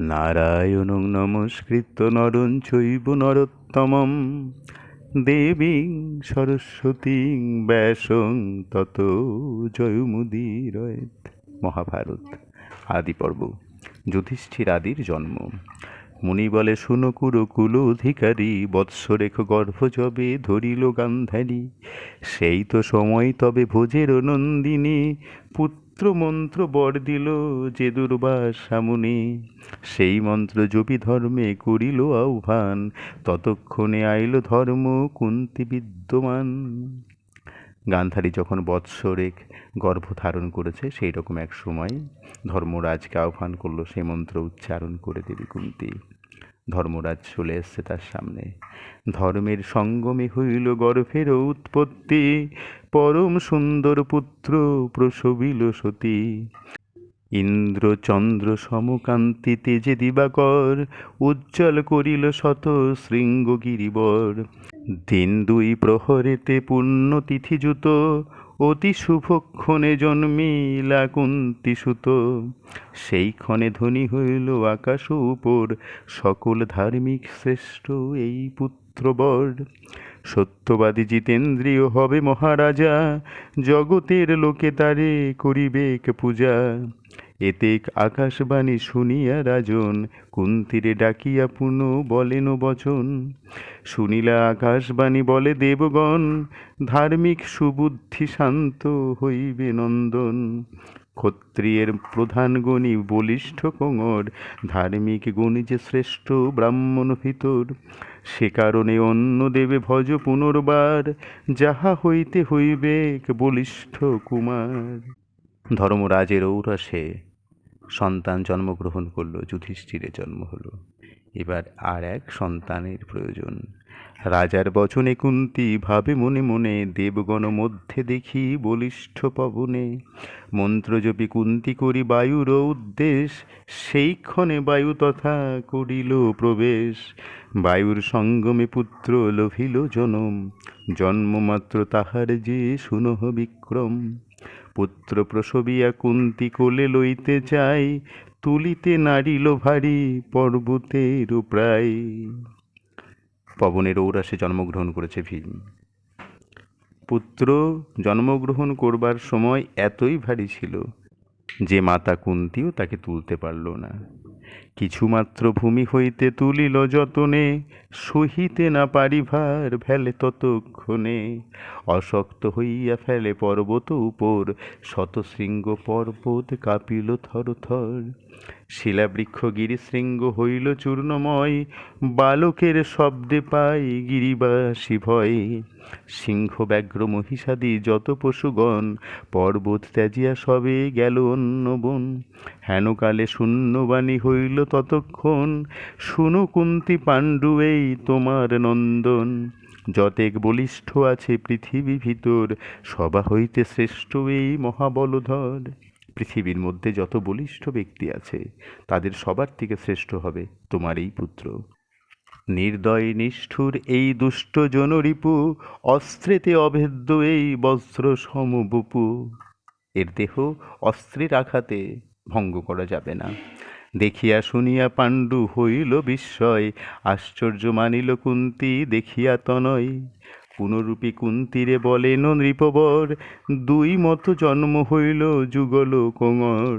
নারায়ণং নমস্কৃত নরং চৈব নরোত্তমম। দেবীং সরস্বতীং ব্যাসং তত জয়মুদীরয়েত। মহাভারত আদি পর্ব যুধিষ্ঠির আদির জন্ম। মুনি বলে শুনকুর কুল অধিকারী বৎসরেখ গর্ভ যবে ধরিল গান্ধারী। সেই তো সময় তবে ভোজের নন্দিনী, পুত্র মন্ত্র মন্ত্র বর দিল যে দুর্বাস সামনে। সেই মন্ত্র জপি ধর্মে করিল আহ্বান। ততক্ষণে আইল ধর্ম কুন্তি বিদ্যমান। গান্ধারী যখন বৎসরেক গর্ভ ধারণ করেছে সেই রকম এক সময় ধর্মরাজকে আহ্বান করল, সে মন্ত্র উচ্চারণ করে দেবী কুন্তি। ধর্মরাজ চলে এসছে তার সামনে। ধর্মের সঙ্গমে হইল গর্ভের উৎপত্তি, পরম সুন্দর পুত্র প্রসবিল সতী। ইন্দ্র চন্দ্র সমকান্তি তেজে দিবাকর, উজ্জ্বল করিল শত শৃঙ্গ গিরিবর দিন দুই প্রহরেতে পুণ্যতিথি জুত অতি শুভক্ষণে জন্মিলা কুন্তি সুত সেই ক্ষণে ধ্বনি হইল আকাশ উপর, সকল ধার্মিক শ্রেষ্ঠ এই পুত্রবর। সত্যবাদী জিতেন্দ্রীয় হবে মহারাজা, জগতের লোকে তারে করিবেক পূজা। এতেক আকাশবাণী শুনিয়া রাজন কুন্তিরে ডাকিয়া পুনঃ বলেন বচন, শুনিলা আকাশবাণী বলে, দেবগণ, ধার্মিক সুবুদ্ধি শান্ত হইবে নন্দন। ক্ষত্রিয়ের প্রধান গণী বলিষ্ঠ কোঙর ধার্মিক গুণী যে শ্রেষ্ঠ ব্রাহ্মণ ভিতর, সে কারণে অন্য দেবে ভজ পুনর্বার, যাহা হইতে হইবে বলিষ্ঠ কুমার। ধর্মরাজের ঔরসে সন্তান জন্মগ্রহণ করল, যুধিষ্ঠিরের জন্ম হলো। এবার আর এক সন্তানের প্রয়োজন। রাজার বচনে কুন্তি ভাবে মনে মনে দেবগণ মধ্যে দেখি বলিষ্ঠ পবনে। মন্ত্রজপি কুন্তি করি বায়ুর উদ্দেশ, সেই ক্ষণে বায়ু তথা করিল প্রবেশ। বায়ুর সঙ্গমে পুত্র লভিল জনম, জন্মমাত্র তাহার যে সুনহ বিক্রম। পুত্র প্রসবিয়া কুন্তি কোলে লইতে চাই তুলিতে নারিল ভারী পর্বতের প্রায় পবনের ঔরাসে জন্মগ্রহণ করেছে ভীম। পুত্র জন্মগ্রহণ করবার সময় এতই ভারী ছিল যে মাতা কুন্তিও তাকে তুলতে পারল না। কিছুমাত্র ভূমি হইতে তুলিল যতনে, সহিতে না পারিভার ফেলে ততক্ষণে। অশক্ত হইয়া ফেলে পর্বত উপর, শতশৃঙ্গ পর্বত কাঁপিল থর থর শিলাবৃক্ষ গিরিশৃঙ্গ হইল চূর্ণময়, বালকের শব্দে পাই গিরিবাসী ভয়। সিংহ, ব্যাঘ্র, মহিষাদি, যত পশুগণ, পর্বত ত্যাজিয়া সবে গেল অন্য বন হেনকালে শূন্যবাণী হইল ততক্ষণ। শুনো কুন্তি পাণ্ডু এই তোমার নন্দন। যতেক বলিষ্ঠ আছে পৃথিবী ভিতর সবা হইতে শ্রেষ্ঠ এই মহাবলধর। পৃথিবীর মধ্যে যত বলিষ্ঠ ব্যক্তি আছে, তাদের সবার থেকে শ্রেষ্ঠ হবে তোমার এই পুত্র। নির্দয়, নিষ্ঠুর এই দুষ্ট জনরিপু, অস্ত্রেতে অভেদ্য এই বস্ত্র সমবপু এর দেহ অস্ত্রের আঘাতে ভঙ্গ করা যাবে না। দেখিয়া শুনিয়া পাণ্ডু হইল বিস্ময়, আশ্চর্য মানিল কুন্তি দেখিয়া তনয়। পুনরূপী কুন্তিরে বলেন, নৃপবর, দুই মতো জন্ম হইল যুগল কোঙর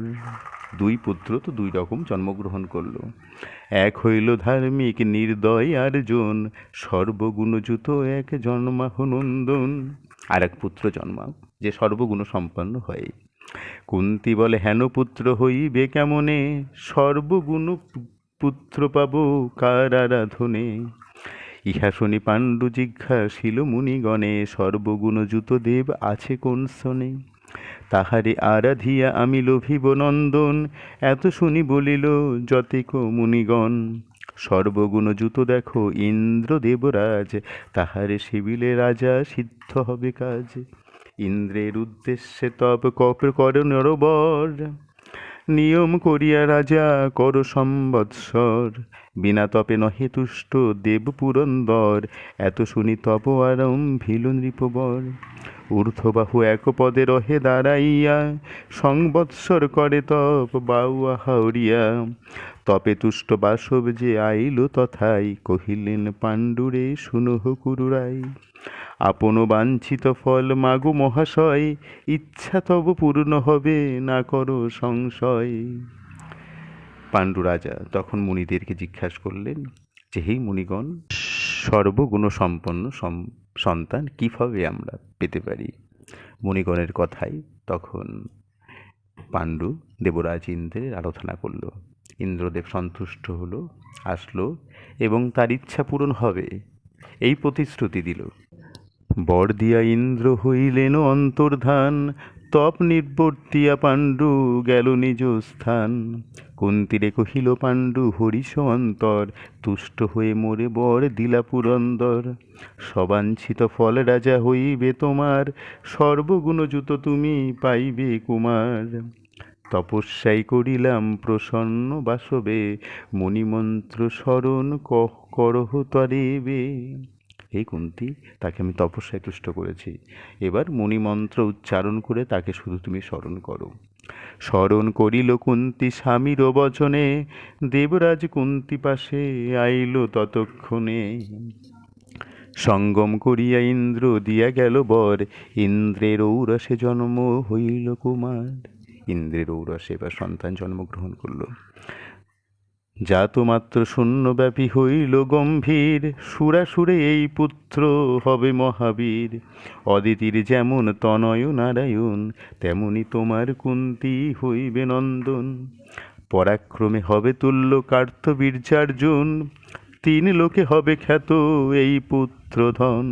দুই পুত্র তো দুই রকম জন্মগ্রহণ করল। এক হইল ধার্মিক নির্দয় আর জন সর্বগুণযুত এক জন্মাহ নন্দন। আর এক পুত্র জন্মাও, যে সর্বগুণ সম্পন্ন হয়। কুন্তি বলে, হেন পুত্র হইবে কেমনে? সর্বগুণ পুত্র পাব কার আরাধনে ইহা শুনি পাণ্ডু জিজ্ঞাসিল মুনিগণে সর্বগুণযুত দেব আছে কোন শনে? তাহারে আরাধিয়া আমি লোভিব নন্দন। এত শুনি বলিল যতেক মুনিগণ, সর্বগুণ সর্বগুণযুত দেখো ইন্দ্র দেবরাজ তাহারে শিবিলে রাজা সিদ্ধ হবে কাজ। ইন্দ্রের উদ্দেশ্যে তব কপ কর নরবর। নিয়ম করিয়া রাজা, কর সম্বৎসর। বিনা তপে নহে তুষ্ট দেব পুরন্দর। এত শুনি তপ আরম্ভিল নৃপবর। ঊর্ধ্ববাহু এক পদে রহে দাঁড়াইয়া, সংবৎসর করে তপ বাউয়া হাউরিয়া তপে তুষ্ট বাসব যে আইল তথাই কহিলেন, পাণ্ডুরে শুনহ কুরুরাই। আপন বাঞ্ছিত ফল মাগো মহাশয়, ইচ্ছা তব পূর্ণ হবে, না করো সংশয়। পাণ্ডু রাজা তখন মুনিদেরকে জিজ্ঞাসা করলেন, যে হে মুনিগণ সর্বগুণ সম্পন্ন সন্তান কীভাবে আমরা পেতে পারি? মুনিগণের কথাই তখন পাণ্ডু দেবরাজ ইন্দ্রের আরাধনা করল। ইন্দ্রদেব সন্তুষ্ট হলো, আসলো এবং তার ইচ্ছা পূরণ হবে। এই প্রতিশ্রুতি দিল। বর দিয়া ইন্দ্র হইলেন অন্তর্ধান, তপ নির্বর্তিয়া পাণ্ডু গেল নিজ স্থান। কুন্তিরে কহিল, পাণ্ডু হরিষ অন্তর, তুষ্ট হয়ে মোরে বর দিলা পুরন্দর সবাঞ্ছিত ফল রাজা হইবে তোমার, সর্বগুণযুত তুমি পাইবে কুমার। তপস্যাই করিলাম প্রসন্ন বাসবে, মণিমন্ত্র স্মরণ কহ, করহ তরেবে। হে কুন্তি, তাকে আমি তপস্যায় তুষ্ট করেছি। এবার মণিমন্ত্র উচ্চারণ করে তাকে শুধু তুমি স্মরণ করো। স্মরণ করিল কুন্তি স্বামীর বচনে, দেবরাজ কুন্তি পাশে আইল ততক্ষণে। সঙ্গম করিয়া ইন্দ্র দিয়া গেল বর, ইন্দ্রের ঔরসে জন্ম হইল কুমার। ইন্দ্রের ঔরসে এবার সন্তান জন্মগ্রহণ করল। জাত মাত্র শূন্যব্যাপী হইল গম্ভীর, সুরাসুরে এই পুত্র হবে মহাবীর। অদিতির যেমন তনয় নারায়ণ, তেমনি তোমার কুন্তি হইবে নন্দন। পরাক্রমে হবে তুল্য কার্তবীর্যার্জুন তিন লোকে হবে খ্যাত এই পুত্রধন।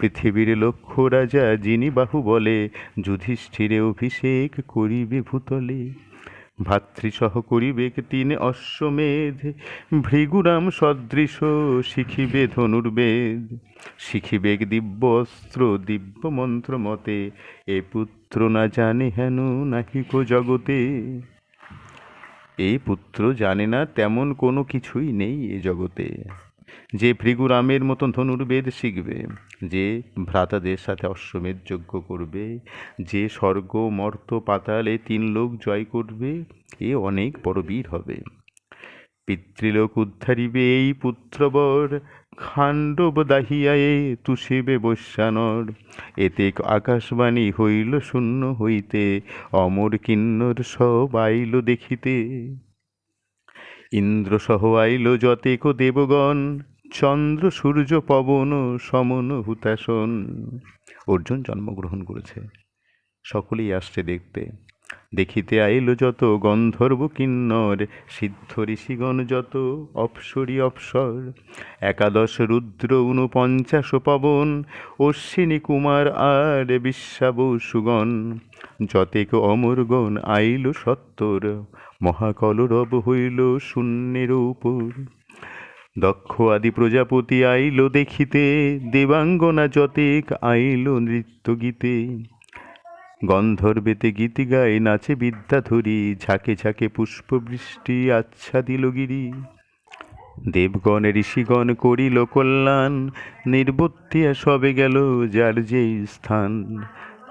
পৃথিবীর লক্ষ্য রাজা যিনি বাহু বলে, যুধিষ্ঠিরে অভিষেক করিবে ভূতলে। ভাতৃসহ করিবেক তিন অশ্বমেধ, ভৃগুরাম সদৃশ শিখিবে ধনুর্বেদ। শিখিবেক দিব্য অস্ত্র দিব্য মন্ত্র মতে এ পুত্র না জানে হেন নাহিক জগতে। এই পুত্র জানে না তেমন কোনো কিছুই নেই এ জগতে। যে ভৃগুরামের মতন ধনুর্বেদ শিখবে, যে ভ্রাতাদের সাথে অশ্বমেধ যজ্ঞ করবে, যে স্বর্গ, মর্ত, পাতালে তিন লোক জয় করবে, এ অনেক বড় বীর হবে। পিতৃলোক উদ্ধারিবে এই পুত্রবর খাণ্ডব দাহিয়া এ তুষিবে বৈশ্যানর। এতে আকাশবাণী হইল শূন্য হইতে, অমর কিন্নর সব আইল দেখিতে। ইন্দ্র সহ আইল যতেক দেবগণ, চন্দ্র, সূর্য, পবন, সমন হুতাসন অর্জুন জন্মগ্রহণ করেছে। সকলেই আসছে দেখতে। দেখিতে আইল যত গন্ধর্ব কিন্নর সিদ্ধ ঋষিগণ যত অপসরি অপসর। একাদশ রুদ্র ঊনপঞ্চাশ পবন, অশ্বিনী কুমার আর বিশ্বাবসুগণ। যতেক অমরগণ আইল সত্তর, মহাকলরব হইল শূন্যের উপর। দক্ষ আদি প্রজাপতি আইল দেখিতে, দেবাঙ্গনা যতেক আইল নৃত্য গীতে গন্ধর্বেতে গীত গায় নাচে বিদ্যাধরী ঝাঁকে ঝাঁকে পুষ্পবৃষ্টি আচ্ছাদিল গিরি। দেবগণ, ঋষিগণ করিল কল্যাণ, নির্বত্তিয়া সবে গেল যার যেই স্থান।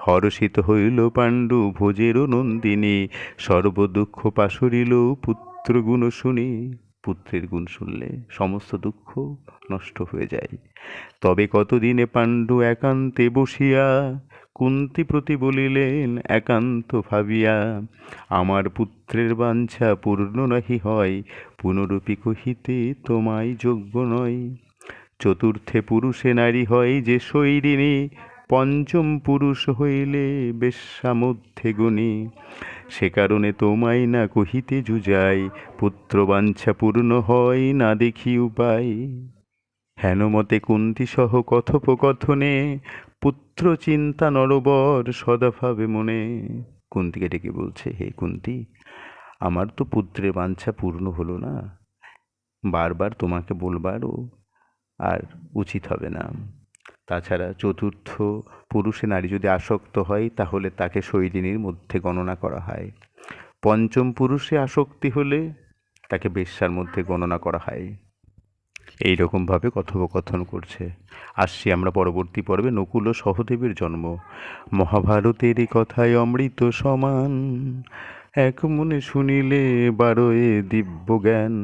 হরষিত হইল পাণ্ডু ভোজেরও নন্দিনী, সর্বদুঃখ পাশরিল পুত্র গুণ শুনি। পুত্রের গুণ শুনলে সমস্ত দুঃখ নষ্ট হয়ে যায়। তবে কতদিনে পাণ্ডু একান্তে বসিয়া কুন্তি প্রতি বলিলেন, একান্ত ভাবিয়া, আমার পুত্রের বাঞ্ছা পূর্ণ নাহি হয়, পুনরূপী কহিতে তোমায় যোগ্য নয়। চতুর্থে পুরুষে নারী হয় যে শৈরিণী, পঞ্চম পুরুষ হইলে বেশ্যা মধ্যে গুণী। সে কারণে তোমায় না কহিতে জুজাই পুত্র বাঞ্ছা পূর্ণ হয় না দেখি উপায়। হেনমতে কুন্তি সহ কথোপকথনে পুত্র চিন্তা নরবর সদাভাবে মনে। কুন্তিকে ডেকে বলছে, হে কুন্তি, আমার তো পুত্রের বাঞ্ছা পূর্ণ হলো না। বারবার তোমাকে বলবারও আর উচিত হবে না। তাছাড়া চতুর্থ পুরুষে নারী যদি আসক্ত হয়, তাহলে তাকে শৈলিনীর মধ্যে গণনা করা হয়। পঞ্চম পুরুষে আসক্তি হলে তাকে বেশ্যার মধ্যে গণনা করা হয়। এই রকমভাবে কথোপকথন করছে। আসছি আমরা পরবর্তী পর্বে নকুল ও সহদেবের জন্ম। মহাভারতের কথায় অমৃত সমান, এক মনে শুনিলে বারোয়ে দিব্য জ্ঞান